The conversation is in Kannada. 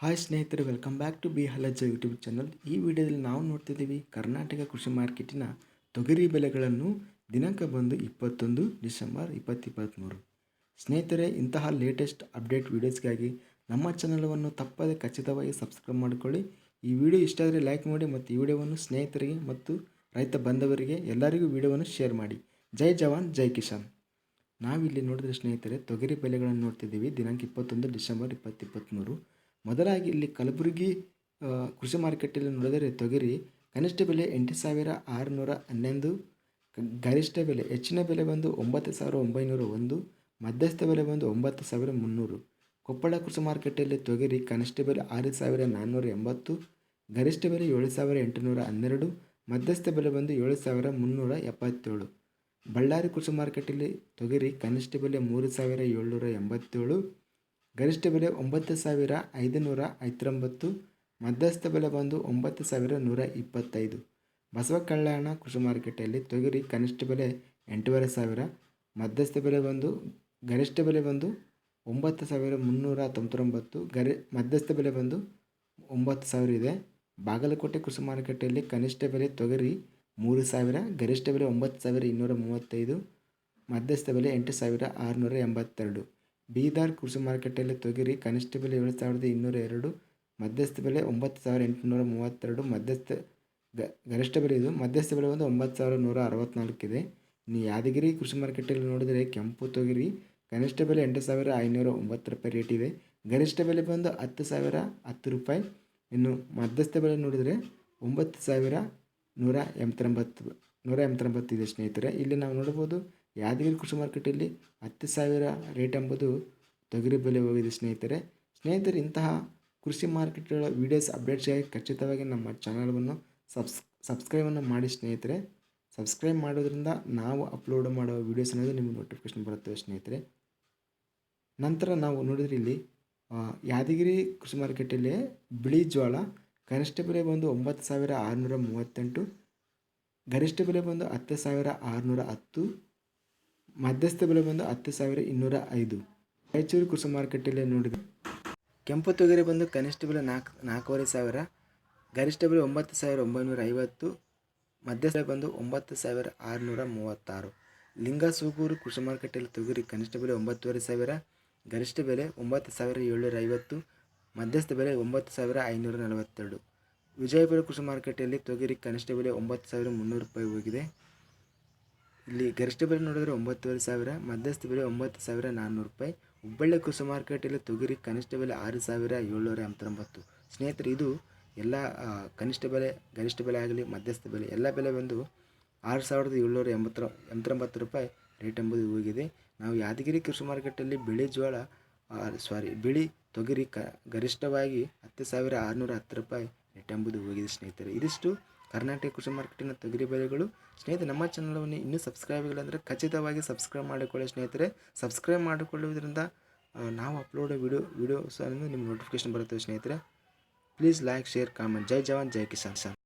ಹಾಯ್ ಸ್ನೇಹಿತರೆ ವೆಲ್ಕಮ್ ಬ್ಯಾಕ್ ಟು ಬಿ ಹಲಜ ಯೂಟ್ಯೂಬ್ ಚಾನಲ್ ಈ ವಿಡಿಯೋದಲ್ಲಿ ನಾವು ನೋಡ್ತಿದ್ದೀವಿ ಕರ್ನಾಟಕ ಕೃಷಿ ಮಾರ್ಕೆಟಿನ ತೊಗರಿ ಬೆಲೆಗಳನ್ನು ದಿನಾಂಕ ಬಂದು ಇಪ್ಪತ್ತೊಂದು ಡಿಸೆಂಬರ್ ಇಪ್ಪತ್ತಿಪ್ಪತ್ತ್ಮೂರು ಸ್ನೇಹಿತರೆ, ಇಂತಹ ಲೇಟೆಸ್ಟ್ ಅಪ್ಡೇಟ್ ವೀಡಿಯೋಸ್ಗಾಗಿ ನಮ್ಮ ಚಾನಲನ್ನು ತಪ್ಪದೆ ಖಚಿತವಾಗಿ ಸಬ್ಸ್ಕ್ರೈಬ್ ಮಾಡಿಕೊಳ್ಳಿ. ಈ ವಿಡಿಯೋ ಇಷ್ಟ ಆದರೆ ಲೈಕ್ ಮಾಡಿ ಮತ್ತು ಈ ವಿಡಿಯೋವನ್ನು ಸ್ನೇಹಿತರಿಗೆ ಮತ್ತು ರೈತ ಬಂಧವರಿಗೆ ಎಲ್ಲರಿಗೂ ವಿಡಿಯೋವನ್ನು ಶೇರ್ ಮಾಡಿ. ಜೈ ಜವಾನ್, ಜೈ ಕಿಸಾನ್. ನಾವಿಲ್ಲಿ ನೋಡಿದ್ರೆ ಸ್ನೇಹಿತರೆ, ತೊಗರಿ ಬೆಲೆಗಳನ್ನು ನೋಡ್ತಿದ್ದೀವಿ ದಿನಾಂಕ ಇಪ್ಪತ್ತೊಂದು ಡಿಸೆಂಬರ್ ಇಪ್ಪತ್ತಿಪ್ಪತ್ತ್ಮೂರು ಮೊದಲಾಗಿ ಇಲ್ಲಿ ಕಲಬುರಗಿ ಕೃಷಿ ಮಾರುಕಟ್ಟೆಯಲ್ಲಿ ನೋಡಿದರೆ ತೊಗರಿ, ಕನಿಷ್ಠ ಬೆಲೆ ಎಂಟು ಸಾವಿರ ಆರುನೂರ ಹನ್ನೊಂದು ಗರಿಷ್ಠ ಬೆಲೆ, ಹೆಚ್ಚಿನ ಬೆಲೆ ಬಂದು ಒಂಬತ್ತು ಸಾವಿರ ಒಂಬೈನೂರ ಒಂದು, ಮಧ್ಯಸ್ಥ ಬೆಲೆ ಬಂದು ಒಂಬತ್ತು ಸಾವಿರ ಮುನ್ನೂರು. ಕೊಪ್ಪಳ ಕೃಷಿ ಮಾರುಕಟ್ಟೆಯಲ್ಲಿ ತೊಗರಿ ಕನಿಷ್ಠ ಬೆಲೆ ಆರು ಸಾವಿರ ನಾನ್ನೂರ ಎಂಬತ್ತು, ಗರಿಷ್ಠ ಬೆಲೆ ಏಳು ಸಾವಿರ ಎಂಟುನೂರ ಹನ್ನೆರಡು, ಮಧ್ಯಸ್ಥ ಬೆಲೆ ಬಂದು ಏಳು ಸಾವಿರ ಮುನ್ನೂರ ಎಪ್ಪತ್ತೇಳು. ಬಳ್ಳಾರಿ ಕೃಷಿ ಮಾರುಕಟ್ಟೆಯಲ್ಲಿ ತೊಗರಿ ಕನಿಷ್ಠ ಬೆಲೆ ಮೂರು ಸಾವಿರ ಏಳ್ನೂರ ಎಂಬತ್ತೇಳು ಗರಿಷ್ಠ ಬೆಲೆ ಒಂಬತ್ತು ಸಾವಿರ ಐದುನೂರ ಐವತ್ತೊಂಬತ್ತು, ಮಧ್ಯಸ್ಥ ಬೆಲೆ ಬಂದು ಒಂಬತ್ತು ಸಾವಿರ ನೂರ ಇಪ್ಪತ್ತೈದು. ಬಸವ ಕಲ್ಯಾಣ ಕೃಷಿ ಮಾರುಕಟ್ಟೆಯಲ್ಲಿ ತೊಗರಿ ಕನಿಷ್ಠ ಬೆಲೆ ಎಂಟೂವರೆ ಸಾವಿರ, ಮಧ್ಯಸ್ಥ ಬೆಲೆ ಬಂದು, ಗರಿಷ್ಠ ಬೆಲೆ ಬಂದು ಒಂಬತ್ತು ಸಾವಿರ ಮುನ್ನೂರ ತೊಂಬತ್ತೊಂಬತ್ತು, ಗರಿ, ಮಧ್ಯಸ್ಥ ಬೆಲೆ ಬಂದು ಒಂಬತ್ತು ಸಾವಿರ ಇದೆ. ಬಾಗಲಕೋಟೆ ಕೃಷಿ ಮಾರುಕಟ್ಟೆಯಲ್ಲಿ ಕನಿಷ್ಠ ಬೆಲೆ ತೊಗರಿ ಮೂರು ಸಾವಿರ, ಗರಿಷ್ಠ ಬೆಲೆ ಒಂಬತ್ತು ಸಾವಿರ ಇನ್ನೂರ ಮೂವತ್ತೈದು, ಮಧ್ಯಸ್ಥ ಬೆಲೆ ಎಂಟು ಸಾವಿರ ಆರುನೂರ ಎಂಬತ್ತೆರಡು. ಬೀದರ್ ಕೃಷಿ ಮಾರುಕಟ್ಟೆಯಲ್ಲಿ ತೊಗರಿ ಕನಿಷ್ಠ ಬೆಲೆ ಏಳು ಸಾವಿರದ ಇನ್ನೂರ ಎರಡು, ಮಧ್ಯಸ್ಥ ಬೆಲೆ ಒಂಬತ್ತು ಸಾವಿರ ಎಂಟುನೂರ ಮೂವತ್ತೆರಡು, ಮಧ್ಯಸ್ಥ ಗ, ಗರಿಷ್ಠ ಬೆಲೆ ಇದು, ಮಧ್ಯಸ್ಥ ಬೆಲೆ ಬಂದು ಒಂಬತ್ತು ಸಾವಿರ ನೂರ ಅರವತ್ತ್ನಾಲ್ಕಿದೆ ಇನ್ನು ಯಾದಗಿರಿ ಕೃಷಿ ಮಾರುಕಟ್ಟೆಯಲ್ಲಿ ನೋಡಿದರೆ ಕೆಂಪು ತೊಗರಿ ಕನಿಷ್ಠ ಬೆಲೆ ಎಂಟು ಸಾವಿರ ಐನೂರ ಒಂಬತ್ತು ರೂಪಾಯಿ ರೇಟ್ ಇದೆ. ಗರಿಷ್ಠ ಬೆಲೆ ಬಂದು ಹತ್ತು ಸಾವಿರ ಹತ್ತು ರೂಪಾಯಿ. ಇನ್ನು ಮಧ್ಯಸ್ಥ ಬೆಲೆ ನೋಡಿದರೆ ಒಂಬತ್ತು ಸಾವಿರ ನೂರ ಎಂಬತ್ತೊಂಬತ್ತು ನೂರ ಎಂಬತ್ತೊಂಬತ್ತು ಇದೆ ಸ್ನೇಹಿತರೆ. ಇಲ್ಲಿ ನಾವು ನೋಡ್ಬೋದು ಯಾದಗಿರಿ ಕೃಷಿ ಮಾರುಕಟ್ಟೆಯಲ್ಲಿ ಹತ್ತು ಸಾವಿರ ರೇಟ್ ಎಂಬುದು ತೊಗರಿ ಬೆಲೆ ಹೋಗಿದೆ ಸ್ನೇಹಿತರೆ. ಸ್ನೇಹಿತರೆ, ಇಂತಹ ಕೃಷಿ ಮಾರ್ಕೆಟ್ಗಳ ವೀಡಿಯೋಸ್ ಅಪ್ಡೇಟ್ಸ್ಗಾಗಿ ಖಚಿತವಾಗಿ ನಮ್ಮ ಚಾನಲನ್ನು ಸಬ್ಸ್ ಸಬ್ಸ್ಕ್ರೈಬನ್ನು ಮಾಡಿ ಸ್ನೇಹಿತರೆ. ಸಬ್ಸ್ಕ್ರೈಬ್ ಮಾಡೋದ್ರಿಂದ ನಾವು ಅಪ್ಲೋಡ್ ಮಾಡೋ ವೀಡಿಯೋಸ್ ಅನ್ನೋದು ನಿಮಗೆ ನೋಟಿಫಿಕೇಶನ್ ಬರುತ್ತೆ ಸ್ನೇಹಿತರೆ. ನಂತರ ನಾವು ನೋಡಿದ್ರೆ ಇಲ್ಲಿ ಯಾದಗಿರಿ ಕೃಷಿ ಮಾರುಕಟ್ಟೆಯಲ್ಲಿ ಬಿಳಿ ಜೋಳ ಕನಿಷ್ಠ ಬೆಲೆ ಬಂದು ಒಂಬತ್ತು ಸಾವಿರ ಆರುನೂರ ಮೂವತ್ತೆಂಟು, ಗರಿಷ್ಠ ಬೆಲೆ ಬಂದು ಹತ್ತು ಸಾವಿರ ಆರುನೂರ ಹತ್ತು ಮಧ್ಯಸ್ಥ ಬೆಲೆ ಬಂದು ಹತ್ತು ಸಾವಿರ ಇನ್ನೂರ ಐದು. ರಾಯಚೂರು ಕೃಷಿ ಮಾರುಕಟ್ಟೆಯಲ್ಲಿ ನೋಡಿದರೆ ಕೆಂಪು ತೊಗರಿ ಬಂದು ಕನಿಷ್ಠ ಬೆಲೆ ನಾಲ್ಕು, ನಾಲ್ಕೂವರೆ ಸಾವಿರ, ಗರಿಷ್ಠ ಬೆಲೆ ಒಂಬತ್ತು ಸಾವಿರ ಒಂಬೈನೂರ ಐವತ್ತು ಮಧ್ಯಸ್ಥ ಬಂದು ಒಂಬತ್ತು ಸಾವಿರ ಆರುನೂರ ಮೂವತ್ತಾರು. ಲಿಂಗಸೂಗೂರು ಕೃಷಿ ಮಾರುಕಟ್ಟೆಯಲ್ಲಿ ತೊಗರಿ ಕನಿಷ್ಠ ಬೆಲೆ ಒಂಬತ್ತುವರೆ ಸಾವಿರ, ಗರಿಷ್ಠ ಬೆಲೆ ಒಂಬತ್ತು ಸಾವಿರ ಏಳ್ನೂರ ಐವತ್ತು ಮಧ್ಯಸ್ಥ ಬೆಲೆ ಒಂಬತ್ತು ಸಾವಿರ ಐನೂರ ನಲವತ್ತೆರಡು. ವಿಜಯಪುರ ಕೃಷಿ ಮಾರುಕಟ್ಟೆಯಲ್ಲಿ ತೊಗರಿ ಕನಿಷ್ಠ ಬೆಲೆ ಒಂಬತ್ತು ಸಾವಿರ ಮುನ್ನೂರು ರೂಪಾಯಿ ಹೋಗಿದೆ. ಇಲ್ಲಿ ಗರಿಷ್ಠ ಬೆಲೆ ನೋಡಿದರೆ ಒಂಬತ್ತುವರೆ ಸಾವಿರ, ಮಧ್ಯಸ್ಥ ಬೆಲೆ ಒಂಬತ್ತು ಸಾವಿರ ನಾನ್ನೂರು ರೂಪಾಯಿ. ಹುಬ್ಬಳ್ಳಿ ಕೃಷಿ ಮಾರ್ಕೆಟಲ್ಲಿ ತೊಗರಿ ಕನಿಷ್ಠ ಬೆಲೆ ಆರು ಸಾವಿರ ಏಳ್ನೂರ ಎಂಬತ್ತೊಂಬತ್ತು. ಸ್ನೇಹಿತರೆ, ಇದು ಎಲ್ಲ ಕನಿಷ್ಠ ಬೆಲೆ, ಗರಿಷ್ಠ ಬೆಲೆ ಆಗಲಿ, ಮಧ್ಯಸ್ಥ ಬೆಲೆ, ಎಲ್ಲ ಬೆಲೆ ಬಂದು ಆರು ಸಾವಿರದ ಏಳ್ನೂರ ಎಂಬತ್ತರ, ಎಂಬತ್ತೊಂಬತ್ತು ರೂಪಾಯಿ ರೇಟ್ ಎಂಬುದು ಹೋಗಿದೆ. ನಾವು ಯಾದಗಿರಿ ಕೃಷಿ ಮಾರ್ಕೆಟಲ್ಲಿ ಬಿಳಿ ಜೋಳ ಸಾರಿ ಬಿಳಿ ತೊಗರಿ ಕ, ಗರಿಷ್ಠವಾಗಿ ಹತ್ತು ಸಾವಿರ ಆರುನೂರ ಹತ್ತು ರೂಪಾಯಿ ರೇಟ್ ಎಂಬುದು ಹೋಗಿದೆ ಸ್ನೇಹಿತರೆ. ಇದಿಷ್ಟು. ಕರ್ನಾಟಕ ಕೃಷಿ ಮಾರ್ಕೆಟಿನ ತೊಗರಿ ಸ್ನೇಹಿತರೆ, ನಮ್ಮ ಚಾನಲವನ್ನು ಇನ್ನೂ ಸಬ್ಸ್ಕ್ರೈಬ್ ಇಲ್ಲ ಅಂದರೆ ಖಚಿತವಾಗಿ ಸಬ್ಸ್ಕ್ರೈಬ್ ಮಾಡಿಕೊಳ್ಳಿ ಸ್ನೇಹಿತರೆ. ಸಬ್ಸ್ಕ್ರೈಬ್ ಮಾಡಿಕೊಳ್ಳುವುದರಿಂದ ನಾವು ಅಪ್ಲೋಡ್ ವಿಡಿಯೋ ವಿಡಿಯೋಸ್ ನಿಮ್ಗೆ ನೋಟಿಫಿಕೇಶನ್ ಬರುತ್ತೆ ಸ್ನೇಹಿತರೆ. ಪ್ಲೀಸ್ ಲೈಕ್ ಶೇರ್ ಕಾಮೆಂಟ್ ಜೈ ಜವಾನ್, ಜೈ ಕಿಸಾನ್, ಸರ್.